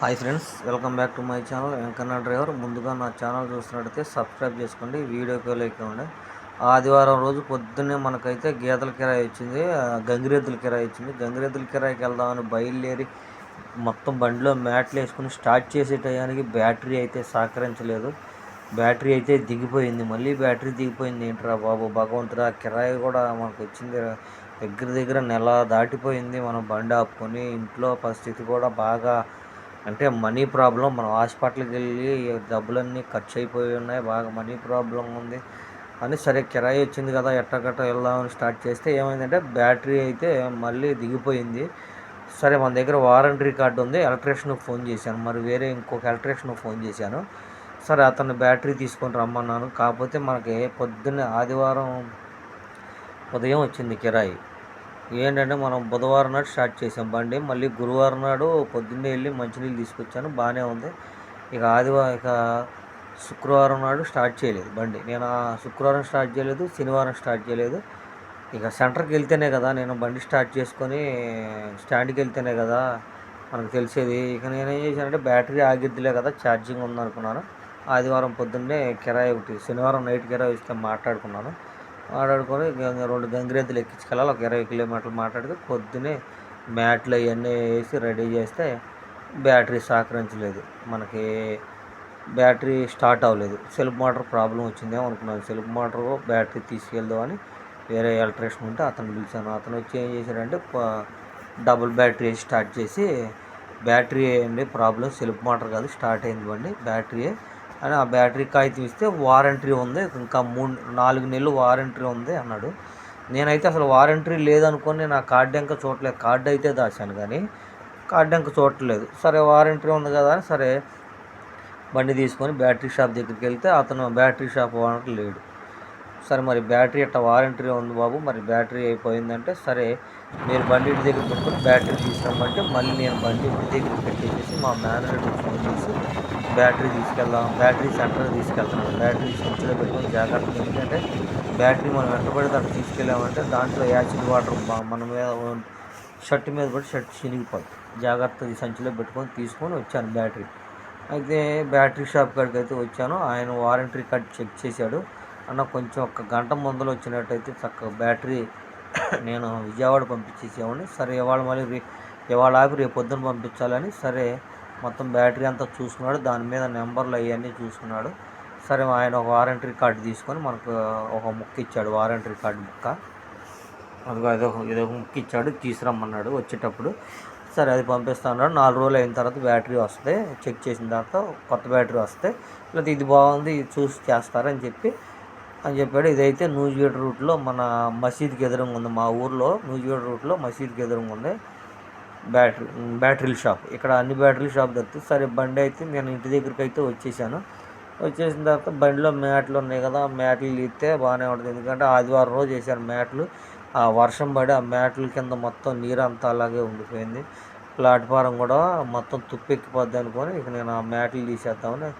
Hi friends welcome back to my channel Venkanna driver. ముందుగా నా channel చూస్తున్నట్టయితే subscribe చేసుకోండి వీడియోకి లేకండి ఆదివారం రోజు పొద్దున్నే మనకైతే గీతల కిరాయి వచ్చింది గంగిరెద్దుల కిరాయి వచ్చింది. గంగిరెద్దుల కిరాయికి వెళ్దామని బయలుదేరి మొత్తం బండిలో మ్యాట్లు వేసుకుని స్టార్ట్ చేసే టయానికి బ్యాటరీ అయితే సహకరించలేదు. బ్యాటరీ అయితే దిగిపోయింది మళ్ళీ బ్యాటరీ దిగిపోయింది. ఏంట్రా బాబు భగవంతుడా కిరాయి కూడా మనకు వచ్చింది. దగ్గర దగ్గర నెల దాటిపోయింది మనం బండి ఆపుకొని ఇంట్లో పరిస్థితి కూడా బాగా అంటే మనీ ప్రాబ్లం మనం హాస్పిటల్కి వెళ్ళి డబ్బులన్నీ ఖర్చు అయిపోయి ఉన్నాయి బాగా మనీ ప్రాబ్లం ఉంది. అని సరే కిరాయి వచ్చింది కదా ఎట్టగట్ట వెళ్దామని స్టార్ట్ చేస్తే ఏమైందంటే బ్యాటరీ అయితే మళ్ళీ దిగిపోయింది. సరే మన దగ్గర వారంటీ కార్డు ఉంది ఎలక్ట్రీషియన్కి ఫోన్ చేశాను. మరి వేరే ఇంకొక ఎలక్ట్రీషియన్కి ఫోన్ చేశాను. సరే అతను బ్యాటరీ తీసుకొని రమ్మన్నాను. కాకపోతే మనకి పొద్దున్నే ఆదివారం ఉదయం వచ్చింది కిరాయి. ఏంటంటే మనం బుధవారం నాడు స్టార్ట్ చేసాం బండి. మళ్ళీ గురువారం నాడు పొద్దున్నే వెళ్ళి మంచినీళ్ళు తీసుకొచ్చాను. బాగానే ఉంది. ఇక ఆదివారం ఇక శుక్రవారం నాడు స్టార్ట్ చేయలేదు బండి. నేను ఆ శుక్రవారం స్టార్ట్ చేయలేదు శనివారం స్టార్ట్ చేయలేదు. ఇక సెంటర్కి వెళ్తేనే కదా నేను బండి స్టార్ట్ చేసుకొని స్టాండ్కి వెళ్తేనే కదా మనకు తెలిసేది. ఇక నేను ఏం చేశానంటే బ్యాటరీ ఆగిద్దిలే కదా ఛార్జింగ్ ఉందనుకున్నాను. ఆదివారం పొద్దున్నే కిరాయి ఒకటి శనివారం నైట్ కిరాయి ఇస్తే మాట్లాడుకున్నాను. మాట్లాడుకొని రెండు గంగిరెద్దులు ఎక్కించుకెళ్ళాలి. ఒక ఇరవై కిలోమీటర్లు మాట్లాడితే పొద్దునే మ్యాట్లు అవన్నీ వేసి రెడీ చేస్తే బ్యాటరీ సహకరించలేదు. మనకి బ్యాటరీ స్టార్ట్ అవ్వలేదు. సెల్ఫ్ మోటార్ ప్రాబ్లం వచ్చిందేమో అనుకున్నాను. సెల్ఫ్ మోటార్ బ్యాటరీ తీసుకెళ్దాం అని వేరే ఎలక్ట్రీషియన్ ఉంటే అతను పిలిచాను. అతను వచ్చి ఏం చేశాడంటే డబుల్ బ్యాటరీ స్టార్ట్ చేసి బ్యాటరీ అండి ప్రాబ్లం సెల్ఫ్ మోటార్ కాదు స్టార్ట్ అయింది బండి. బ్యాటరీ అని ఆ బ్యాటరీ కాగితం ఇస్తే వారంటీ ఉంది. ఇంకా మూడు నాలుగు నెలలు వారంటీ ఉంది అన్నాడు. నేనైతే అసలు వారంటీ లేదనుకొని నా కార్డు ఇంకా చూడలేదు కార్డు అయితే దాచాను కానీ కార్డు ఇంకా చూడలేదు సరే వారంటీ ఉంది కదా అని సరే బండి తీసుకొని బ్యాటరీ షాప్ దగ్గరికి వెళ్తే అతను బ్యాటరీ షాప్ వాడటం లేడు. సరే మరి బ్యాటరీ అట్ట వారంటీ ఉంది బాబు? మరి బ్యాటరీ అయిపోయిందంటే సరే మీరు బండి ఇంటి దగ్గర పెట్టుకొని బ్యాటరీ తీసుకురమ్మంటే మళ్ళీ నేను బండి ఇంటి దగ్గర పెట్టేసి మా మేనేజర్కి ఫోన్ చేసి బ్యాటరీ తీసుకెళ్దాం బ్యాటరీ సెంటర్ తీసుకెళ్తున్నాం బ్యాటరీ సంచిలో పెట్టుకుని జాగ్రత్తగా ఎందుకంటే బ్యాటరీ మనం వెంట పడితే అక్కడ తీసుకెళ్ళామంటే దాంట్లో యాసిడ్ వాటర్ బా- మన మీద షర్ట్ మీద పడి షర్ట్ చినిగిపోతుంది జాగ్రత్తగా సంచిలో పెట్టుకొని తీసుకొని వచ్చాను బ్యాటరీ. అయితే బ్యాటరీ షాప్ కాడికి అయితే వచ్చాను. ఆయన వారంటీ కార్డ్ చెక్ చేశాడు. అన్న కొంచెం ఒక గంట ముందర వచ్చినట్టయితే చక్కగా బ్యాటరీ నేను విజయవాడ పంపించేసేవాడిని. సరే ఇవాళ మళ్ళీ రే ఇవాళ ఆపి రేపు పొద్దున పంపించాలని సరే మొత్తం బ్యాటరీ అంతా చూసుకున్నాడు. దాని మీద నెంబర్లు అవన్నీ చూసుకున్నాడు. సరే ఆయన ఒక వారంటీ కార్డు తీసుకొని మనకు ఒక ముక్క ఇచ్చాడు వారంటీ కార్డు ముక్క. అదిగో ఏదో ఏదో ముక్క ఇచ్చాడు తీసురమ్మన్నాడు వచ్చేటప్పుడు. సరే అది పంపిస్తా అన్నాడు. నాలుగు రోజులు అయిన తర్వాత బ్యాటరీ వస్తే చెక్ చేసిన తర్వాత కొత్త బ్యాటరీ వస్తే లేకపోతే ఇది బాగుంది చూసి చేస్తారని చెప్పి అని చెప్పాడు. ఇదైతే నూజివీడు రూట్లో మన మసీద్కి ఎదురుగా ఉంది. మా ఊర్లో నూజివీడు రూట్లో మసీద్కి ఎదురుగా ఉంది బ్యాటరీ బ్యాటరీల షాప్. ఇక్కడ అన్ని బ్యాటరీ షాప్ దొరుకుతుంది సరే బండి అయితే నేను ఇంటి దగ్గరికి అయితే వచ్చేసాను. వచ్చేసిన తర్వాత బండిలో మ్యాట్లు ఉన్నాయి కదా మ్యాట్లు తీస్తే బాగానే ఉంటుంది. ఎందుకంటే ఆదివారం రోజు వేసారు మ్యాట్లు. ఆ వర్షం పడి ఆ మ్యాట్ల కింద మొత్తం నీరు అంతా అలాగే ఉండిపోయింది. ప్లాట్ఫారం కూడా మొత్తం తుప్పెక్కిపోద్ది అనుకొని ఇక నేను ఆ మ్యాట్లు తీసేద్దామని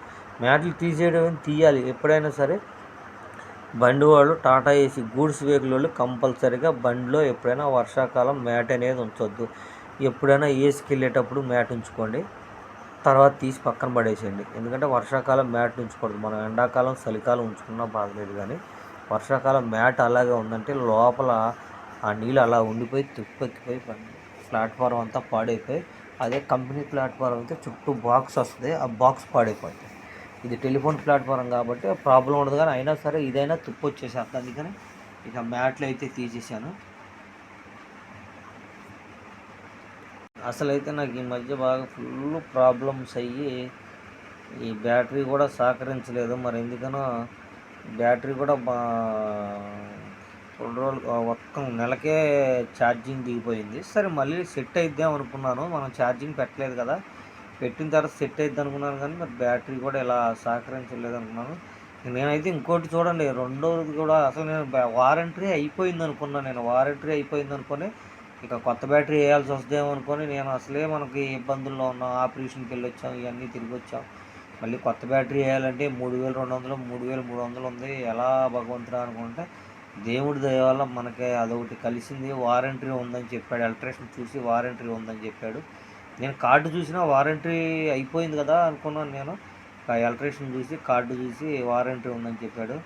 మ్యాట్లు తీసేయడం తీయాలి. ఎప్పుడైనా సరే బండి వాళ్ళు టాటా ఏసీ గూడ్స్ వెహికల్ వాళ్ళు కంపల్సరీగా బండిలో ఎప్పుడైనా వర్షాకాలం మ్యాట్ అనేది ఉంచొద్దు. ఎప్పుడైనా ఏసీకి వెళ్ళేటప్పుడు మ్యాట్ ఉంచుకోండి. తర్వాత తీసి పక్కన పడేసేయండి. ఎందుకంటే వర్షాకాలం మ్యాట్ ఉంచకూడదు మనం ఎండాకాలం చలికాలం ఉంచుకున్నా బాగలేదు కానీ వర్షాకాలం మ్యాట్ అలాగే ఉందంటే లోపల ఆ నీళ్ళు అలా ఉండిపోయి తుప్పెక్కిపోయి ప్లాట్ఫారం అంతా పాడైపోయి అదే కంపెనీ ప్లాట్ఫారం అయితే చుట్టూ బాక్స్ వస్తుంది. ఆ బాక్స్ పాడైపోతుంది ఇది టెలిఫోన్ ప్లాట్ఫారం కాబట్టి ప్రాబ్లం ఉండదు కానీ అయినా సరే ఇదైనా తుప్పు వచ్చేసేస్తుంది. అందుకని ఇక మ్యాట్లు అయితే తీసేసాను. అసలు అయితే నాకు ఈ మధ్య బాగా ఫుల్ ప్రాబ్లమ్స్ అయ్యి ఈ బ్యాటరీ కూడా సహకరించలేదు. మరి ఎందుకనో బ్యాటరీ కూడా రెండు రోజులు ఒక్క నెలకే ఛార్జింగ్ దిగిపోయింది. సరే మళ్ళీ సెట్ అయిద్దాం అనుకున్నాను. మనం ఛార్జింగ్ పెట్టలేదు కదా. పెట్టిన తర్వాత సెట్ అయింది అనుకున్నాను కానీ మరి బ్యాటరీ కూడా ఇలా సహకరించలేదు అనుకున్నాను నేనైతే ఇంకోటి చూడండి రెండోది కూడా అసలు నేను వారంటీ అయిపోయింది అనుకున్నాను నేను వారంటీ అయిపోయింది అనుకొని ఇక కొత్త బ్యాటరీ వేయాల్సి వస్తుందేమో అనుకొని నేను అసలే మనకి ఇబ్బందుల్లో ఉన్నాం. ఆపరేషన్కి వెళ్ళి వచ్చాం ఇవన్నీ తిరిగి వచ్చాం. మళ్ళీ కొత్త బ్యాటరీ వేయాలంటే మూడు వేలు రెండు వందలు మూడు వేలు మూడు వందలు ఉంది. ఎలా భగవంతుడా అనుకుంటే దేవుడి దయ వల్ల మనకి అదొకటి కలిసింది. వారంటీ ఉందని చెప్పాడు ఎలక్ట్రీషియన్ చూసి వారంటీ ఉందని చెప్పాడు. నేను కార్డు చూసినా వారంటీ అయిపోయింది కదా అనుకున్నాను నేను. ఆ ఎలక్ట్రీషియన్ చూసి కార్డు చూసి వారంటీ ఉందని చెప్పాడు.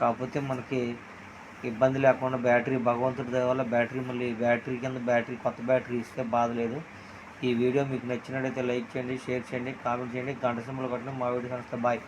కాకపోతే మనకి ఇబ్బంది లేకుండా బ్యాటరీ భగవంతుడి దయ వల్ల బ్యాటరీ మళ్ళీ బ్యాటరీ కింద బ్యాటరీ కొత్త బ్యాటరీ ఇస్తే బాధ లేదు. ఈ వీడియో మీకు నచ్చినట్టయితే లైక్ చేయండి షేర్ చేయండి కామెంట్ చేయండి. గంట సింబల్ కొట్టండి మా వీడియో సంస్థ. బాయ్.